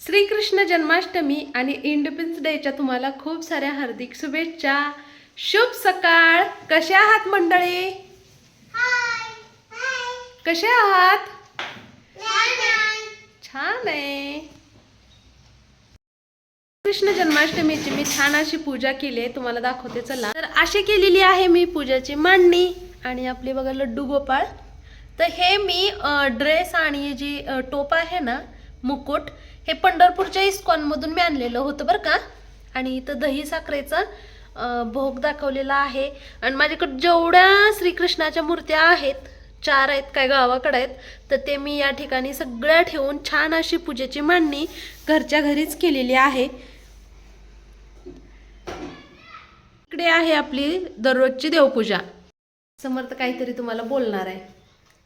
श्रीकृष्ण जन्माष्टमी आणि इंडिपेंडन्स डेच्या तुम्हाला खूप साऱ्या हार्दिक शुभेच्छा. शुभ सकाळ. कसे आहात मंडळी? कसे आहात? छान आहे. कृष्ण जन्माष्टमीची मी छान अशी पूजा केली आहे. तुम्हाला दाखवते चला. तर अशी केलेली आहे मी पूजाची मांडणी आणि आपले बघा लड्डू गोपाळ. तर हे मी ड्रेस आणि जी टोप आहे ना मुकुट हे पंढरपूरच्या इस्कॉनमधून मी आणलेलं होतं बरं का. आणि इथं दही साखरेचा भोग दाखवलेला आहे. आणि माझ्याकडे जेवढ्या श्रीकृष्णाच्या मूर्त्या आहेत चार आहेत काय गावाकडे आहेत तर ते मी या ठिकाणी सगळ्या ठेवून छान अशी पूजेची मांडणी घरच्या घरीच केलेली आहे. इकडे आहे आपली दररोजची देवपूजा. समर्थ काहीतरी तुम्हाला बोलणार आहे.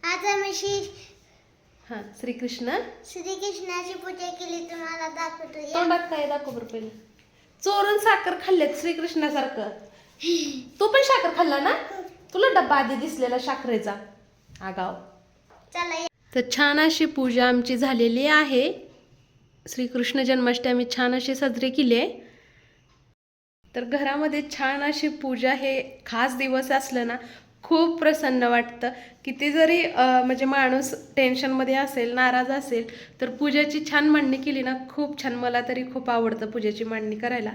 आज आम्ही हा श्रीकृष्ण. श्रीकृष्णाची पूजा केली तुम्हाला दाखवतो. तोंडात काय दाखव बरं पहिलं. चोरून साखर खाल्लेत श्रीकृष्णासारखं. तू पण साखर खाल्ला ना? तुला डब्बा आधी दिसलेला साखरेचा. आगाव. चला. तर छान अशी पूजा आमची झालेली आहे. श्रीकृष्ण जन्माष्टमी छान अशी साजरी केली आहे. तर घरामध्ये छान अशी पूजा हे खास दिवस असलं ना खूप प्रसन्न वाटतं. किती जरी म्हणजे माणूस टेन्शनमध्ये असेल नाराज असेल तर पूजेची छान मांडणी केली ना खूप छान. मला तरी खूप आवडतं पूजेची मांडणी करायला.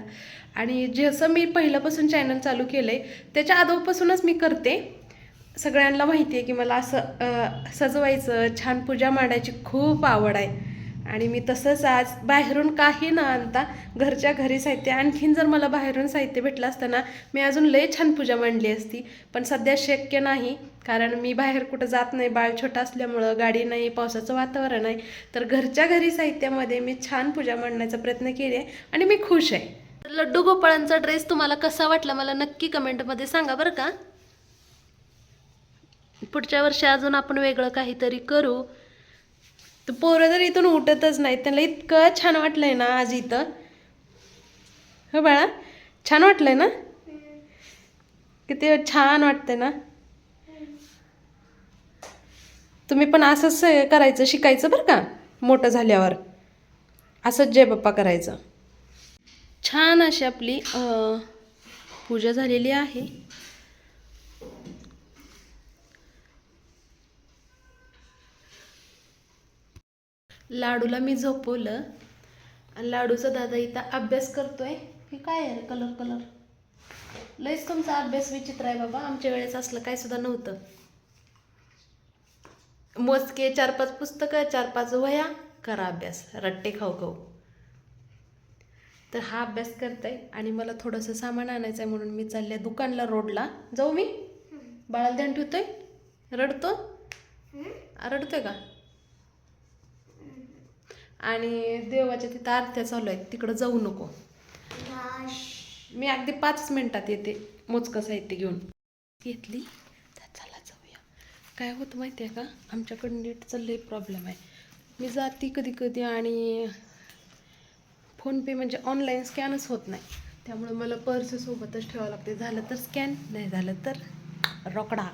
आणि जसं मी पहिल्यापासून चॅनल चालू केलं आहे त्याच्या आधोपासूनच मी करते. सगळ्यांना माहिती आहे की मला असं सजवायचं छान पूजा मांडायची खूप आवड आहे. आणि मी तसंच आज बाहेरून काही न आणता घरच्या घरी साहित्य आणखीन जर मला बाहेरून साहित्य भेटलं असतं ना मी अजून लय छान पूजा मांडली असती. पण सध्या शक्य नाही कारण मी बाहेर कुठं जात नाही बाळ छोटा असल्यामुळं गाडी नाही पावसाचं वातावरण आहे. तर घरच्या घरी साहित्यामध्ये मी छान पूजा मांडण्याचा प्रयत्न केले आणि मी खुश आहे. लड्डू गोपाळांचा ड्रेस तुम्हाला कसा वाटला मला नक्की कमेंटमध्ये सांगा बरं का. पुढच्या वर्षी अजून आपण वेगळं काहीतरी करू. तर पोरं तर इथून उठतच नाहीत. त्यांना इतकं छान वाटलंय ना आज इथं. हो बाळा छान वाटलंय ना? किती छान वाटतंय ना? तुम्ही पण असंच करायचं शिकायचं बरं का? मोठं झाल्यावर. असंच जय बाप्पा करायचं. छान अशी आपली पूजा झालेली आहे. लाडूला मी झोपवलं. आणि लाडूचा दादा इथं अभ्यास करतोय. हे काय आहे कलर कलर. लयच तुमचा अभ्यास विचित्र आहे बाबा. आमच्या वेळेस असलं काय सुद्धा नव्हतं. मोजके चार पाच पुस्तकं चार पाच वह्या. करा अभ्यास. रट्टे खाऊ खाऊ. तर हा अभ्यास करताय आणि मला थोडंसं सामान आणायचं आहे म्हणून मी चालले दुकानला रोडला. जाऊ मी? बाळाला ध्यान ठेवतोय? रडतो? रडतोय का? आणि देवाच्या तिथं आरत्या चालू आहेत. तिकडं जाऊ नको. मी अगदी पाच मिनिटात येते मोजकं साहित्य घेऊन. घेतली? तर चला जाऊया. काय होतं माहिती आहे का? आमच्याकडं नेटचा लई प्रॉब्लेम आहे. मी जाते कधी कधी आणि फोनपे म्हणजे ऑनलाईन स्कॅनच होत नाही. त्यामुळे मला पर्स सोबतच ठेवावं लागते झालं तर स्कॅन नाही झालं तर रोकडा.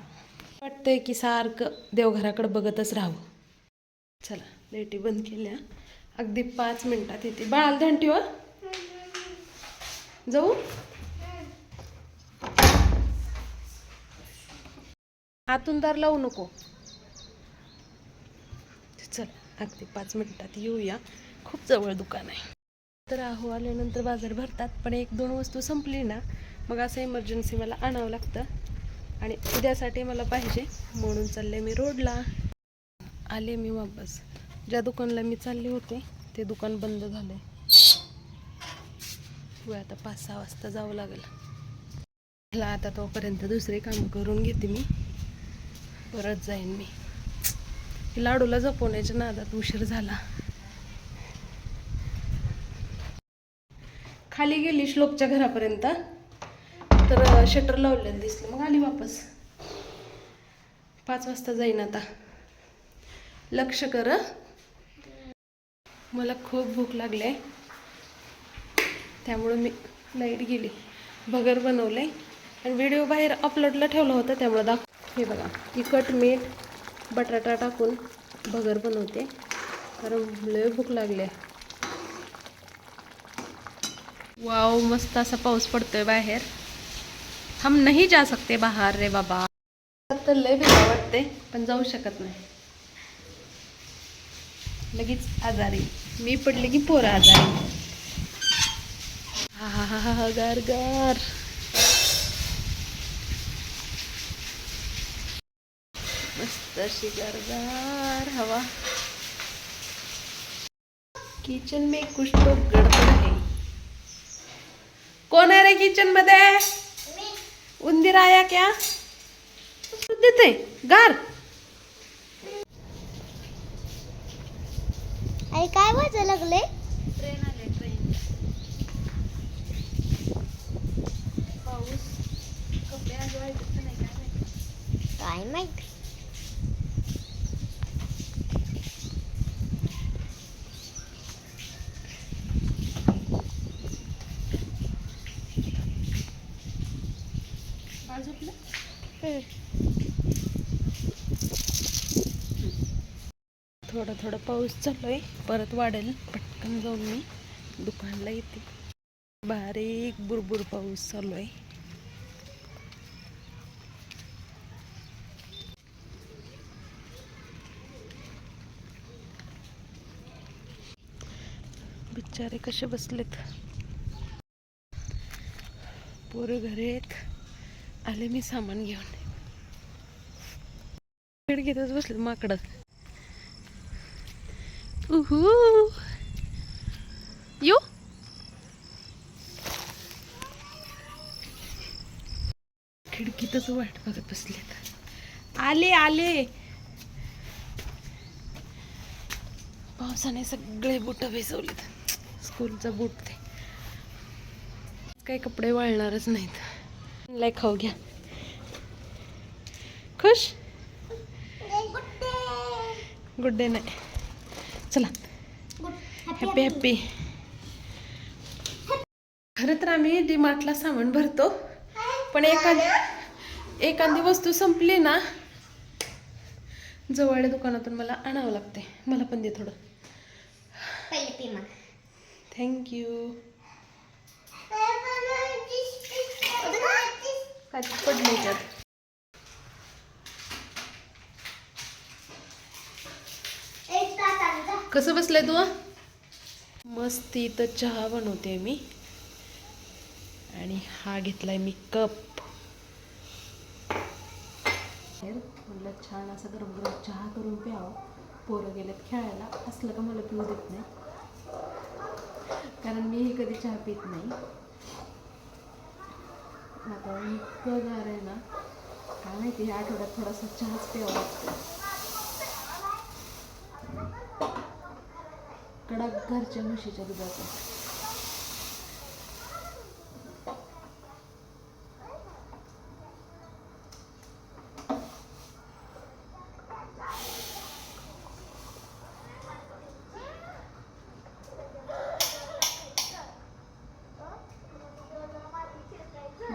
वाटतंय की सारखं देवघराकडं बघतच राहावं. चला लाईटी बंद केल्या. अगदी पाच मिनिटात येते. बाळाला ध्यान ठेवा जाऊ. आतून दार लावू नको. चल अगदी पाच मिनिटात येऊया. खूप जवळ दुकान आहे. तर आहो आल्यानंतर बाजार भरतात पण एक दोन वस्तू संपली ना मग असं इमर्जन्सी मला आणावं लागतं. आणि उद्यासाठी मला पाहिजे म्हणून चालले मी रोडला आले मी वापस. ज्या दुकानला मी चालले होते ते दुकान बंद झालंय. होय आता पाच सहा वाजता जावं लागेल. आता तोपर्यंत दुसरे काम करून घेते मी. परत जाईन मी. लाडूला जपवण्याच्या नादात उशीर झाला. खाली गेली श्लोकच्या घरापर्यंत. तर शटर लावलेलं दिसलं. मग आली वापस. पाच वाजता जाईन आता. लक्ष कर मला खूप भूक लागली आहे. त्यामुळं मी लाइट गेली. भगर बनवलं आहे आणि व्हिडिओ बाहेर अपलोडला ठेवलं होतं त्यामुळं दाख हे बघा तिखट मीठ बटाटा टाकून भगर बनवते. कारण लय भूक लागली आहे. वाव मस्त असा पाऊस पडतोय बाहेर. हम नाही जा सकते बाहेर रे बाबा. तर लय भीती वाटते पण जाऊ शकत नाही. लगेच आजारी. मी पडले की पोरं आजारी हा हा हा हा गार गार मस्त अशी गारगार हवा। किचन में कुछ तो गडबड है। कौन है रे किचन मध्ये उंदीर आया क्या? देते गार अरे काय वाजायला लागले? ट्रेन आले ट्रेन. पाऊस कपडे आज वाळतात नाही काय माहिती. काय माहीत? बाळ थोडं थोडं पाऊस चालू आहे परत वाढेल. पटकन जाऊन मी दुकानला येते. बारीक बुरबुर पाऊस चालू आहे बिचारे कसे बसलेत. पोरं घरी आहेत. आले मी सामान घेऊन. खिडकीतच बसले माकडं उहू यू खिडकीतच वाट बघत बसलेत आले आले. पावसाने सगळे बुट भिजवलेत. स्कूलचा बूट ते. काही कपडे वाळणारच नाहीत. लय खाऊ घ्या. खुश? गुड डे नाही चला. हॅपी हॅपी खरं तर आम्ही डीमार्टला सामान भरतो. पण एखाद्या एखादी वस्तू संपली ना जवळ दुकानातून मला आणावं लागते मला पण दे थोडं. थँक्यू काय पडले त्यात? कसं बसलंय तू? मस्त इथं चहा बनवते मी. आणि हा घेतलाय मी कप. म्हटलं छान असं गरम गरम चहा करून प्यावं. पोरं गेलेत खेळायला. असलं का मला पिऊ देत नाही. कारण मीही कधी चहा पित नाही. आता इतकं गार आहे ना. काय माहिती ह्या आठवड्यात थोडासा चहाच प्यावा लागतो कडक घरच्या म्हशीच्या दुधाचा.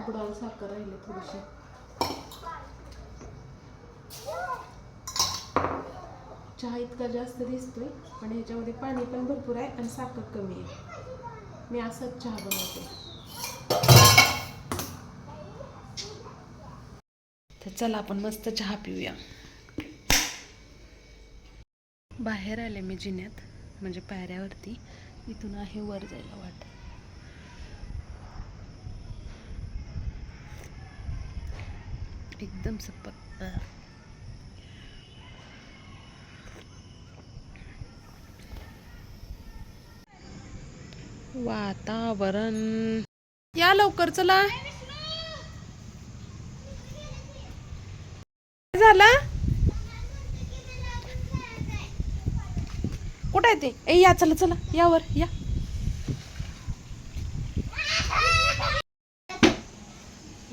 बुडाला साखर राहिली थोडीशी चहा इतका जास्त दिसतोय पण ह्याच्यामध्ये पाणी पण भरपूर आहे आणि साखर कमी आहे. मी असाच चहा बनवते. तर चला आपण मस्त चहा पिऊया. बाहेर आले मी जिन्यात म्हणजे पायऱ्यावरती. इथून आहे वर जायला वाट. एकदम सपक. वातावरण. या लवकर चला. झालं? कुठं आहे ते? ए या चला चला. यावर या.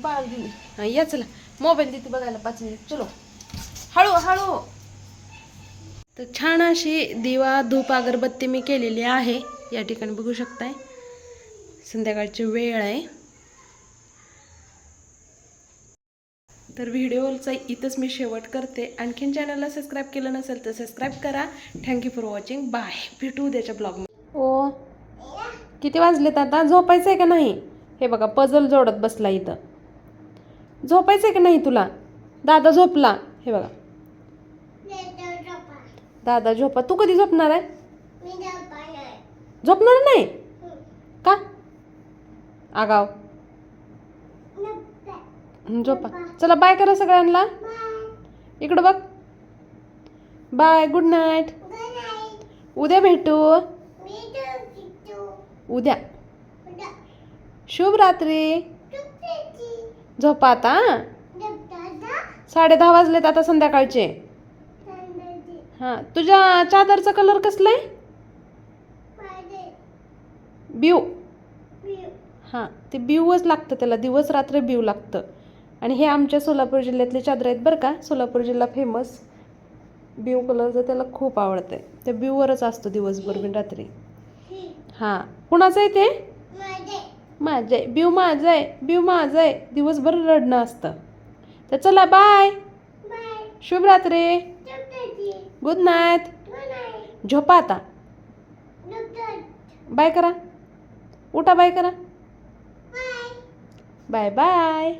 बाळ या चला. मोबाईल देते बघायला पाच मिनिट. चलो. हळू हळू. तर छान अशी दिवा धूप अगरबत्ती मी केलेली आहे. या ठिकाणी बघू शकताय. संध्याकाळची वेळ आहे. तर व्हिडिओचा इथंच मी शेवट करते. आणखीन चॅनलला सबस्क्राईब केलं नसेल तर सबस्क्राईब करा. थँक्यू फॉर वॉचिंग बाय भेटू उद्याच्या ब्लॉगमध्ये ओ किती वाजलेत आता? झोपायचं आहे का नाही? हे बघा पजल जोडत बसला इथं. झोपायचं आहे का नाही तुला? दादा झोपला. हे बघा. दादा झोपा. तू कधी झोपणार आहे? झोपणार. नाही? का? आगाव. झोपा. चला बाय करा सगळ्यांना. इकडं बघ. बाय गुड नाईट उद्या भेटू. उद्या. शुभ रात्री. झोपा आता साडे दहा वाजलेत आता संध्याकाळचे. हां तुझ्या चादरचा कलर कसला आहे? ब्यू. हां ते ब्यूच लागतं त्याला दिवस रात्र ब्यू लागतं. आणि हे आमच्या सोलापूर जिल्ह्यातले चादर आहेत बरं का सोलापूर जिल्हा फेमस ब्यू कलरचं त्याला खूप आवडतं आहे ते ब्यूवरच असतो दिवसभर बिन रात्री. हां कुणाचं आहे ते? माझे आहे ब्यू माझं आहे ब्यू माझं आहे दिवसभर रडणं असतं तर चला बाय बाय. शुभ रात्री झोपायची. Good night. झोपा आता. बाय करा उठा बाय करा बाय बाय.